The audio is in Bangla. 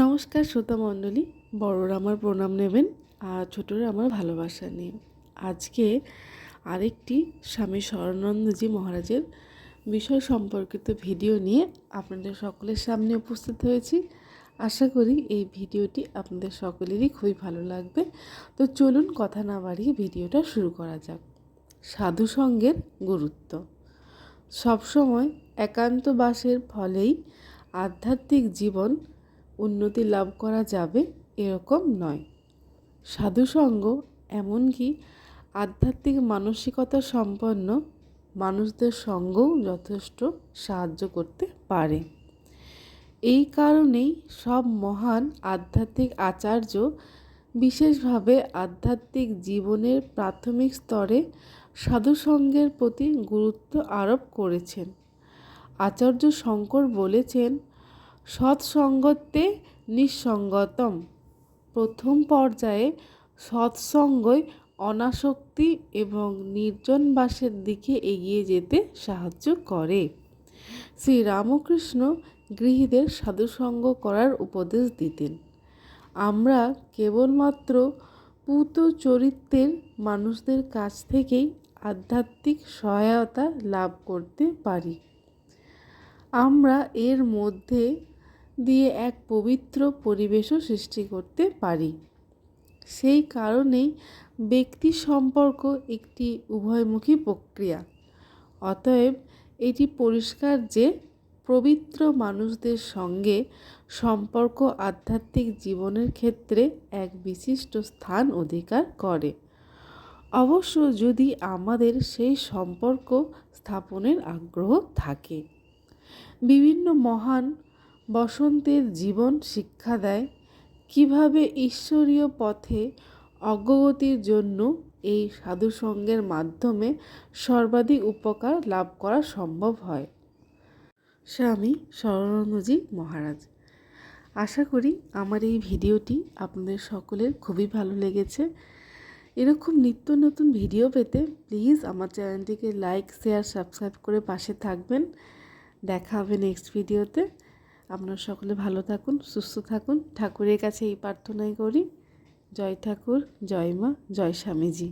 নমস্কার শ্রোতা মণ্ডলী, বড়রা আমার প্রণাম নেবেন আর ছোটরা আমার ভালোবাসা নিয়ে। আজকে আরেকটি স্বামী শরণানন্দজি মহারাজের বিষয় সম্পর্কিত ভিডিও নিয়ে আপনাদের সকলের সামনে উপস্থিত হয়েছি। আশা করি এই ভিডিওটি আপনাদের সকলেরই খুবই ভালো লাগবে। তো চলুন কথা না বাড়িয়ে ভিডিওটা শুরু করা যাক। সাধু সঙ্গের গুরুত্ব। সবসময় একান্তবাসের ফলেই আধ্যাত্মিক জীবন উন্নতি লাভ করা যাবে এরকম নয়। সাধুসঙ্গ এমনকি আধ্যাত্মিক মানসিকতা সম্পন্ন মানুষদের সঙ্গও যথেষ্ট সাহায্য করতে পারে। এই কারণেই সব মহান আধ্যাত্মিক আচার্য বিশেষভাবে আধ্যাত্মিক জীবনের প্রাথমিক স্তরে সাধুসঙ্গের প্রতি গুরুত্ব আরোপ করেছেন। আচার্য শঙ্কর বলেছেন সৎসঙ্গতে নিঃসঙ্গতম। প্রথম পর্যায়ে সৎসঙ্গই অনাসক্তি এবং নির্জনবাসের দিকে এগিয়ে যেতে সাহায্য করে। শ্রীরামকৃষ্ণ গৃহীদের সাধুসঙ্গ করার উপদেশ দিতেন। আমরা কেবলমাত্র পুত চরিত্রের মানুষদের কাছ থেকেই আধ্যাত্মিক সহায়তা লাভ করতে পারি। আমরা এর মধ্যে দিয়ে এক পবিত্র পরিবেশও সৃষ্টি করতে পারি। সেই কারণেই ব্যক্তি সম্পর্ক একটি উভয়মুখী প্রক্রিয়া। অতএব এটি পরিষ্কার যে পবিত্র মানুষদের সঙ্গে সম্পর্ক আধ্যাত্মিক জীবনের ক্ষেত্রে এক বিশিষ্ট স্থান অধিকার করে। অবশ্য যদি আমাদের সেই সম্পর্ক স্থাপনের আগ্রহ থাকে। বিভিন্ন মহান বসন্তের জীবন শিক্ষা দেয় কীভাবে ঈশ্বরীয় পথে অগ্রগতির জন্য এই সাধুসঙ্গের মাধ্যমে সর্বাধিক উপকার লাভ করা সম্ভব হয়। স্বামী শরণানন্দজি মহারাজ, আশা করি আমার এই ভিডিওটি আপনাদের সকলের খুবই ভালো লেগেছে। এরকম নিত্য নতুন ভিডিও পেতে প্লিজ আমার চ্যানেলটিকে লাইক, শেয়ার, সাবস্ক্রাইব করে পাশে থাকবেন। দেখা হবে নেক্সট ভিডিওতে আপনারা সকলে ভালো থাকুন, সুস্থ থাকুন। ঠাকুরের কাছে এই প্রার্থনাই করি। জয় ঠাকুর, জয় মা, জয় স্বামীজি।